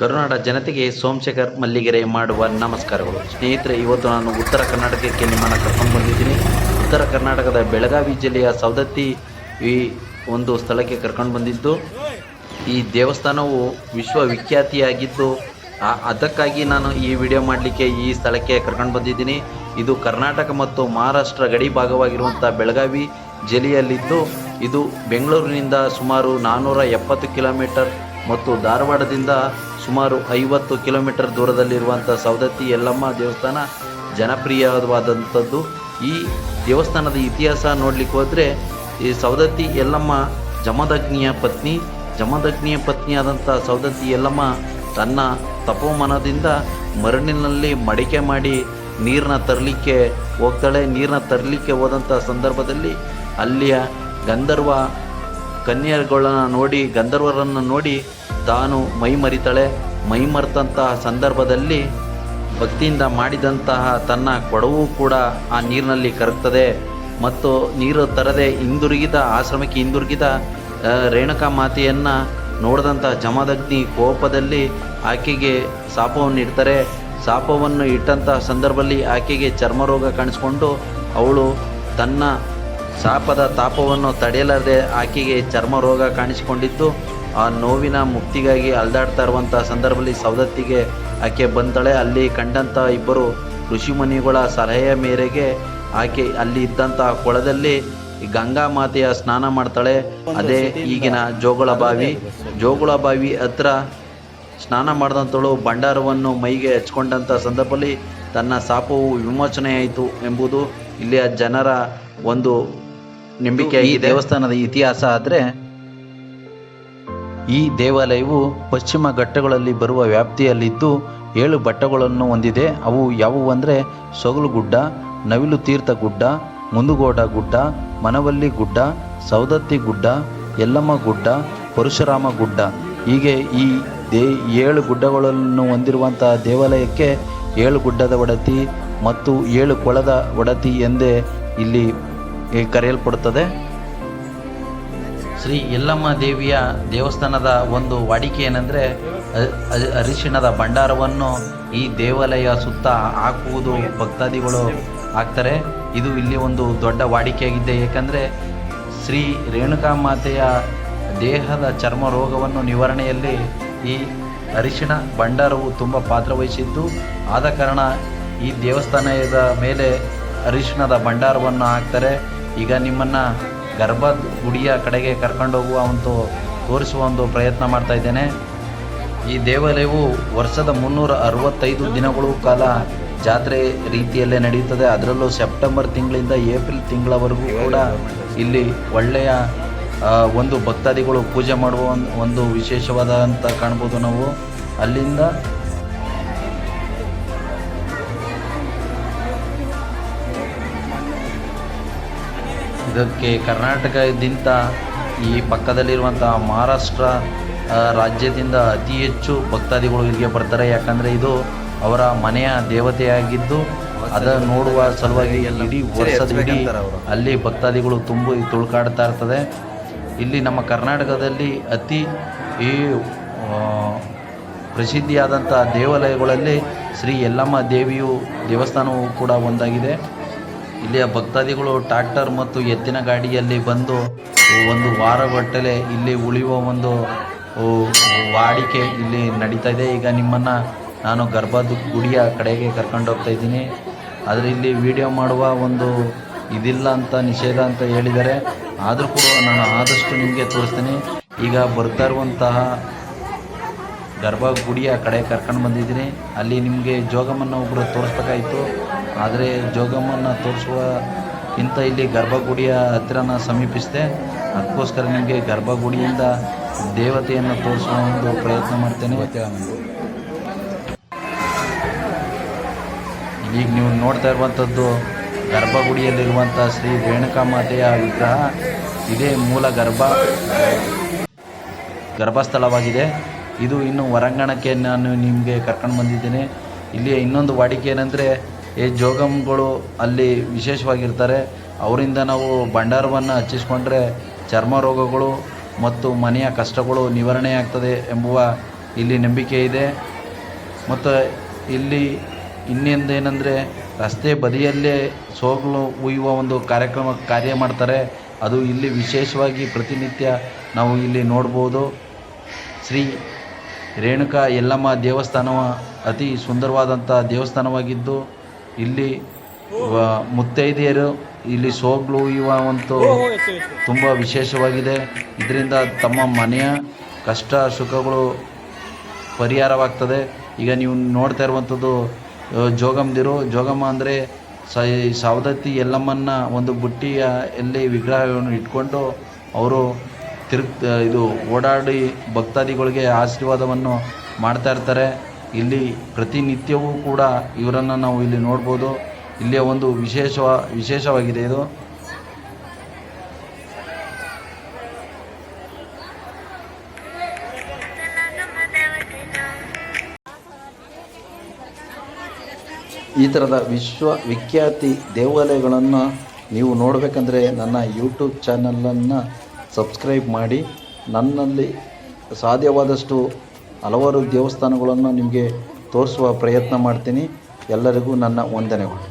ಕರುನಾಡ ಜನತೆಗೆ ಸೋಮಶೇಖರ್ ಮಲ್ಲಿಗೆರೆ ಮಾಡುವ ನಮಸ್ಕಾರಗಳು. ಸ್ನೇಹಿತರೆ, ಇವತ್ತು ನಾನು ಉತ್ತರ ಕರ್ನಾಟಕಕ್ಕೆ ನಿಮ್ಮನ್ನು ಕರ್ಕೊಂಡು ಬಂದಿದ್ದೀನಿ. ಉತ್ತರ ಕರ್ನಾಟಕದ ಬೆಳಗಾವಿ ಜಿಲ್ಲೆಯ ಸವದತ್ತಿ ಈ ಒಂದು ಸ್ಥಳಕ್ಕೆ ಕರ್ಕೊಂಡು ಬಂದಿದ್ದು, ಈ ದೇವಸ್ಥಾನವು ವಿಶ್ವವಿಖ್ಯಾತಿಯಾಗಿದ್ದು ಅದಕ್ಕಾಗಿ ನಾನು ಈ ವಿಡಿಯೋ ಮಾಡಲಿಕ್ಕೆ ಈ ಸ್ಥಳಕ್ಕೆ ಕರ್ಕೊಂಡು ಬಂದಿದ್ದೀನಿ. ಇದು ಕರ್ನಾಟಕ ಮತ್ತು ಮಹಾರಾಷ್ಟ್ರ ಗಡಿ ಭಾಗವಾಗಿರುವಂಥ ಬೆಳಗಾವಿ ಜಿಲ್ಲೆಯಲ್ಲಿದ್ದು, ಇದು ಬೆಂಗಳೂರಿನಿಂದ ಸುಮಾರು ನಾನ್ನೂರ ಎಪ್ಪತ್ತು ಕಿಲೋಮೀಟರ್ ಮತ್ತು ಧಾರವಾಡದಿಂದ ಸುಮಾರು ಐವತ್ತು ಕಿಲೋಮೀಟರ್ ದೂರದಲ್ಲಿರುವಂಥ ಸವದತ್ತಿ ಯಲ್ಲಮ್ಮ ದೇವಸ್ಥಾನ ಜನಪ್ರಿಯವಾದಂಥದ್ದು. ಈ ದೇವಸ್ಥಾನದ ಇತಿಹಾಸ ನೋಡಲಿಕ್ಕೆ ಹೋದರೆ ಈ ಸವದತ್ತಿ ಯಲ್ಲಮ್ಮ ಜಮದಗ್ನಿಯ ಪತ್ನಿ, ಜಮದಗ್ನಿಯ ಪತ್ನಿಯಾದಂಥ ಸವದತ್ತಿ ಯಲ್ಲಮ್ಮ ತನ್ನ ತಪೋಮನದಿಂದ ಮರಳಿನಲ್ಲಿ ಮಡಿಕೆ ಮಾಡಿ ನೀರನ್ನ ತರಲಿಕ್ಕೆ ಹೋಗ್ತಾಳೆ. ನೀರನ್ನ ತರಲಿಕ್ಕೆ ಹೋದಂಥ ಸಂದರ್ಭದಲ್ಲಿ ಅಲ್ಲಿಯ ಗಂಧರ್ವ ಕನ್ಯೆಗಳನ್ನ ನೋಡಿ, ಗಂಧರ್ವರನ್ನು ನೋಡಿ ತಾನು ಮೈ ಮರಿತಾಳೆ. ಮೈ ಮರೆತಂತಹ ಸಂದರ್ಭದಲ್ಲಿ ಭಕ್ತಿಯಿಂದ ಮಾಡಿದಂತಹ ತನ್ನ ಕೊಡವೂ ಕೂಡ ಆ ನೀರಿನಲ್ಲಿ ಕರಗ್ತದೆ. ಮತ್ತು ನೀರು ತರದೆ ಹಿಂದಿರುಗಿದ, ಆಶ್ರಮಕ್ಕೆ ಹಿಂದಿರುಗಿದ ರೇಣುಕಾ ಮಾತೆಯನ್ನು ನೋಡಿದಂಥ ಜಮದಗ್ನಿ ಕೋಪದಲ್ಲಿ ಆಕೆಗೆ ಶಾಪವನ್ನು ಇಡ್ತಾರೆ ಶಾಪವನ್ನು ಇಟ್ಟಂತಹ ಸಂದರ್ಭದಲ್ಲಿ ಆಕೆಗೆ ಚರ್ಮರೋಗ ಕಾಣಿಸ್ಕೊಂಡು ಅವಳು ತನ್ನ ಶಾಪದ ತಾಪವನ್ನು ತಡೆಯಲಾರದೆ ಆಕೆಗೆ ಚರ್ಮ ರೋಗ ಕಾಣಿಸಿಕೊಂಡಿತ್ತು ಆ ನೋವಿನ ಮುಕ್ತಿಗಾಗಿ ಅಲ್ದಾಡ್ತಾ ಇರುವಂಥ ಸಂದರ್ಭದಲ್ಲಿ ಸವದತ್ತಿಗೆ ಆಕೆ ಬಂದಳೆ. ಅಲ್ಲಿ ಕಂಡಂಥ ಇಬ್ಬರು ಋಷಿಮುನಿಗಳ ಸಲಹೆಯ ಮೇರೆಗೆ ಆಕೆ ಅಲ್ಲಿ ಇದ್ದಂಥ ಕೊಳದಲ್ಲಿ ಗಂಗಾ ಮಾತೆಯ ಸ್ನಾನ ಮಾಡ್ತಾಳೆ. ಅದೇ ಈಗಿನ ಜೋಗುಳ ಬಾವಿ. ಜೋಗುಳ ಬಾವಿ ಹತ್ರ ಸ್ನಾನ ಮಾಡಿದಂಥಳು ಭಂಡಾರವನ್ನು ಮೈಗೆ ಹಚ್ಕೊಂಡಂಥ ಸಂದರ್ಭದಲ್ಲಿ ತನ್ನ ಶಾಪವು ವಿಮೋಚನೆಯಾಯಿತು ಎಂಬುದು ಇಲ್ಲಿಯ ಜನರ ಒಂದು ನಂಬಿಕೆ ಈ ದೇವಸ್ಥಾನದ ಇತಿಹಾಸ ಆದರೆ ಈ ದೇವಾಲಯವು ಪಶ್ಚಿಮ ಘಟ್ಟಗಳಲ್ಲಿ ಬರುವ ವ್ಯಾಪ್ತಿಯಲ್ಲಿದ್ದು ಏಳು ಬೆಟ್ಟಗಳನ್ನು ಹೊಂದಿದೆ. ಅವು ಯಾವುವು ಅಂದರೆ ಸೊಗಲುಗುಡ್ಡ ನವಿಲು ತೀರ್ಥ ಗುಡ್ಡ ಮುಂದುಗೋಡ ಗುಡ್ಡ ಮನವಲ್ಲಿ ಗುಡ್ಡ ಸೌದತ್ತಿ ಗುಡ್ಡ ಯಲ್ಲಮ್ಮ ಗುಡ್ಡ ಪರಶುರಾಮ ಗುಡ್ಡ. ಹೀಗೆ ಈ ದೇ ಏಳು ಗುಡ್ಡಗಳನ್ನು ಹೊಂದಿರುವಂಥ ದೇವಾಲಯಕ್ಕೆ ಏಳು ಗುಡ್ಡದ ಒಡತಿ ಮತ್ತು ಏಳು ಕೊಳದ ಒಡತಿ ಎಂದೇ ಇಲ್ಲಿ ಕರೆಯಲ್ಪಡುತ್ತದೆ. ಶ್ರೀ ಯಲ್ಲಮ್ಮ ದೇವಿಯ ದೇವಸ್ಥಾನದ ಒಂದು ವಾಡಿಕೆ ಏನೆಂದರೆ ಅರಿಶಿಣದ ಭಂಡಾರವನ್ನು ಈ ದೇವಾಲಯ ಸುತ್ತ ಹಾಕುವುದು ಭಕ್ತಾದಿಗಳು ಹಾಕ್ತಾರೆ ಇದು ಇಲ್ಲಿ ಒಂದು ದೊಡ್ಡ ವಾಡಿಕೆಯಾಗಿದೆ. ಏಕೆಂದರೆ ಶ್ರೀ ರೇಣುಕಾ ಮಾತೆಯ ದೇಹದ ಚರ್ಮ ರೋಗವನ್ನು ನಿವಾರಣೆಯಲ್ಲಿ ಈ ಅರಿಶಿಣ ಭಂಡಾರವು ತುಂಬ ಪಾತ್ರವಹಿಸಿದ್ದು ಆದ ಕಾರಣ ಈ ದೇವಸ್ಥಾನದ ಮೇಲೆ ಅರಿಶಿಣದ ಭಂಡಾರವನ್ನು ಹಾಕ್ತಾರೆ. ಈಗ ನಿಮ್ಮನ್ನು ಗರ್ಭ ಗುಡಿಯ ಕಡೆಗೆ ಕರ್ಕೊಂಡೋಗುವ ಒಂದು, ತೋರಿಸುವ ಒಂದು ಪ್ರಯತ್ನ ಮಾಡ್ತಾ ಇದ್ದೇನೆ. ಈ ದೇವಾಲಯವು ವರ್ಷದ ಮುನ್ನೂರ ಅರವತ್ತೈದು ದಿನಗಳು ಕಾಲ ಜಾತ್ರೆ ರೀತಿಯಲ್ಲೇ ನಡೆಯುತ್ತದೆ. ಅದರಲ್ಲೂ ಸೆಪ್ಟೆಂಬರ್ ತಿಂಗಳಿಂದ ಏಪ್ರಿಲ್ ತಿಂಗಳವರೆಗೂ ಕೂಡ ಇಲ್ಲಿ ಒಳ್ಳೆಯ ಒಂದು ಭಕ್ತಾದಿಗಳು ಪೂಜೆ ಮಾಡುವ ಒಂದ್- ವಿಶೇಷವಾದಂಥ ಕಾಣ್ಬೋದು ನಾವು. ಅಲ್ಲಿಂದ ಇದಕ್ಕೆ ಕರ್ನಾಟಕದಿಂದ ಈ ಪಕ್ಕದಲ್ಲಿರುವಂಥ ಮಹಾರಾಷ್ಟ್ರ ರಾಜ್ಯದಿಂದ ಅತಿ ಹೆಚ್ಚು ಭಕ್ತಾದಿಗಳು ಇಲ್ಲಿಗೆ ಬರ್ತಾರೆ. ಯಾಕಂದರೆ ಇದು ಅವರ ಮನೆಯ ದೇವತೆಯಾಗಿದ್ದು, ಅದ ನೋಡುವ ಸಲುವಾಗಿ ಇಡೀ ವರ್ಷದ ಇಡೀ ಅಲ್ಲಿ ಭಕ್ತಾದಿಗಳು ತುಂಬ ತುಳ್ಕಾಡ್ತಾ ಇರ್ತದೆ. ಇಲ್ಲಿ ನಮ್ಮ ಕರ್ನಾಟಕದಲ್ಲಿ ಅತಿ ಈ ಪ್ರಸಿದ್ಧಿಯಾದಂಥ ದೇವಾಲಯಗಳಲ್ಲಿ ಶ್ರೀ ಯಲ್ಲಮ್ಮ ದೇವಿಯು ದೇವಸ್ಥಾನವು ಕೂಡ ಒಂದಾಗಿದೆ. ಇಲ್ಲಿಯ ಭಕ್ತಾದಿಗಳು ಟ್ರ್ಯಾಕ್ಟರ್ ಮತ್ತು ಎತ್ತಿನ ಗಾಡಿಯಲ್ಲಿ ಬಂದು ಒಂದು ವಾರಗಟ್ಟಲೆ ಇಲ್ಲಿ ಉಳಿಯುವ ಒಂದು ವಾಡಿಕೆ ಇಲ್ಲಿ ನಡೀತಾ ಇದೆ. ಈಗ ನಿಮ್ಮನ್ನು ನಾನು ಗರ್ಭದ ಗುಡಿಯ ಕಡೆಗೆ ಕರ್ಕೊಂಡು ಹೋಗ್ತಾ ಇದ್ದೀನಿ. ಆದರೆ ಇಲ್ಲಿ ವಿಡಿಯೋ ಮಾಡುವ ಒಂದು ಇದಿಲ್ಲ ಅಂತ, ನಿಷೇಧ ಅಂತ ಹೇಳಿದ್ದಾರೆ. ಆದರೂ ಕೂಡ ನಾನು ಆದಷ್ಟು ನಿಮಗೆ ತೋರಿಸ್ತೀನಿ. ಈಗ ಬರ್ತಾ ಇರುವಂತಹ ಗರ್ಭಗುಡಿಯ ಕಡೆ ಕರ್ಕೊಂಡು ಬಂದಿದ್ದೀನಿ. ಅಲ್ಲಿ ನಿಮಗೆ ಜೋಗಮನ್ನು ಒಬ್ಬರು ತೋರಿಸ್ಬೇಕಾಯಿತು. ಆದರೆ ಜೋಗಮ್ಮನ ತೋರಿಸುವಕ್ಕಿಂತ ಇಲ್ಲಿ ಗರ್ಭಗುಡಿಯ ಹತ್ತಿರನ ಸಮೀಪಿಸಿದೆ, ಅದಕ್ಕೋಸ್ಕರ ನಿಮಗೆ ಗರ್ಭಗುಡಿಯಿಂದ ದೇವತೆಯನ್ನು ತೋರಿಸುವ ಒಂದು ಪ್ರಯತ್ನ ಮಾಡ್ತೇನೆ. ಈಗ ನೀವು ನೋಡ್ತಾ ಇರುವಂಥದ್ದು ಗರ್ಭಗುಡಿಯಲ್ಲಿರುವಂಥ ಶ್ರೀ ರೇಣುಕಾ ಮಾತೆಯ ವಿಗ್ರಹ. ಇದೇ ಮೂಲ ಗರ್ಭ, ಗರ್ಭಸ್ಥಳವಾಗಿದೆ. ಇದು ಇನ್ನು ಹೊರಾಂಗಣಕ್ಕೆ ನಾನು ನಿಮಗೆ ಕರ್ಕೊಂಡು ಬಂದಿದ್ದೇನೆ. ಇಲ್ಲಿ ಇನ್ನೊಂದು ವಾಡಿಕೆ ಏನಂದರೆ ಈ ಜೋಗಮ್ಗಳು ಅಲ್ಲಿ ವಿಶೇಷವಾಗಿರ್ತಾರೆ. ಅವರಿಂದ ನಾವು ಭಂಡಾರವನ್ನು ಹಚ್ಚಿಸ್ಕೊಂಡ್ರೆ ಚರ್ಮ ರೋಗಗಳು ಮತ್ತು ಮನೆಯ ಕಷ್ಟಗಳು ನಿವಾರಣೆ ಆಗ್ತದೆ ಎಂಬುವ ಇಲ್ಲಿ ನಂಬಿಕೆ ಇದೆ. ಮತ್ತು ಇಲ್ಲಿ ಇನ್ನೊಂದೇನೆಂದರೆ ರಸ್ತೆ ಬದಿಯಲ್ಲೇ ಸೋಗಲು ಉಯ್ಯುವ ಒಂದು ಕಾರ್ಯಕ್ರಮ ಕಾರ್ಯ ಮಾಡ್ತಾರೆ. ಅದು ಇಲ್ಲಿ ವಿಶೇಷವಾಗಿ ಪ್ರತಿನಿತ್ಯ ನಾವು ಇಲ್ಲಿ ನೋಡ್ಬೋದು. ಶ್ರೀ ರೇಣುಕಾ ಯಲ್ಲಮ್ಮ ದೇವಸ್ಥಾನವ ಅತಿ ಸುಂದರವಾದಂಥ ದೇವಸ್ಥಾನವಾಗಿದ್ದು ಇಲ್ಲಿ ಮುತ್ತೈದೆಯರು, ಇಲ್ಲಿ ಸೋಗ್ಲು ಇವಂತೂ ತುಂಬ ವಿಶೇಷವಾಗಿದೆ. ಇದರಿಂದ ತಮ್ಮ ಮನೆಯ ಕಷ್ಟ ಸುಖಗಳು ಪರಿಹಾರವಾಗ್ತದೆ. ಈಗ ನೀವು ನೋಡ್ತಾ ಇರುವಂಥದ್ದು ಜೋಗಮ್ದಿರು ಜೋಗಮ್ಮ ಅಂದರೆ ಸವದತ್ತಿ ಎಲ್ಲಮ್ಮನ್ನ ಒಂದು ಬುಟ್ಟಿಯ ಎಲ್ಲಿ ವಿಗ್ರಹವನ್ನು ಇಟ್ಕೊಂಡು ಅವರು ತಿರುಗ್ ಇದು ಓಡಾಡಿ ಭಕ್ತಾದಿಗಳಿಗೆ ಆಶೀರ್ವಾದವನ್ನು ಮಾಡ್ತಾ ಇರ್ತಾರೆ. ಇಲ್ಲಿ ಪ್ರತಿನಿತ್ಯವೂ ಕೂಡ ಇವರನ್ನು ನಾವು ಇಲ್ಲಿ ನೋಡ್ಬೋದು. ಇಲ್ಲಿಯ ಒಂದು ವಿಶೇಷ ವಿಶೇಷವಾಗಿದೆ ಇದು. ಈ ಥರದ ವಿಶ್ವ ವಿಖ್ಯಾತಿ ದೇವಾಲಯಗಳನ್ನು ನೀವು ನೋಡಬೇಕಂದ್ರೆ ನನ್ನ ಯೂಟ್ಯೂಬ್ ಚಾನಲನ್ನು ಸಬ್ಸ್ಕ್ರೈಬ್ ಮಾಡಿ. ನನ್ನಲ್ಲಿ ಸಾಧ್ಯವಾದಷ್ಟು ಹಲವಾರು ದೇವಸ್ಥಾನಗಳನ್ನು ನಿಮಗೆ ತೋರಿಸುವ ಪ್ರಯತ್ನ ಮಾಡ್ತೀನಿ. ಎಲ್ಲರಿಗೂ ನನ್ನ ವಂದನೆಗಳು.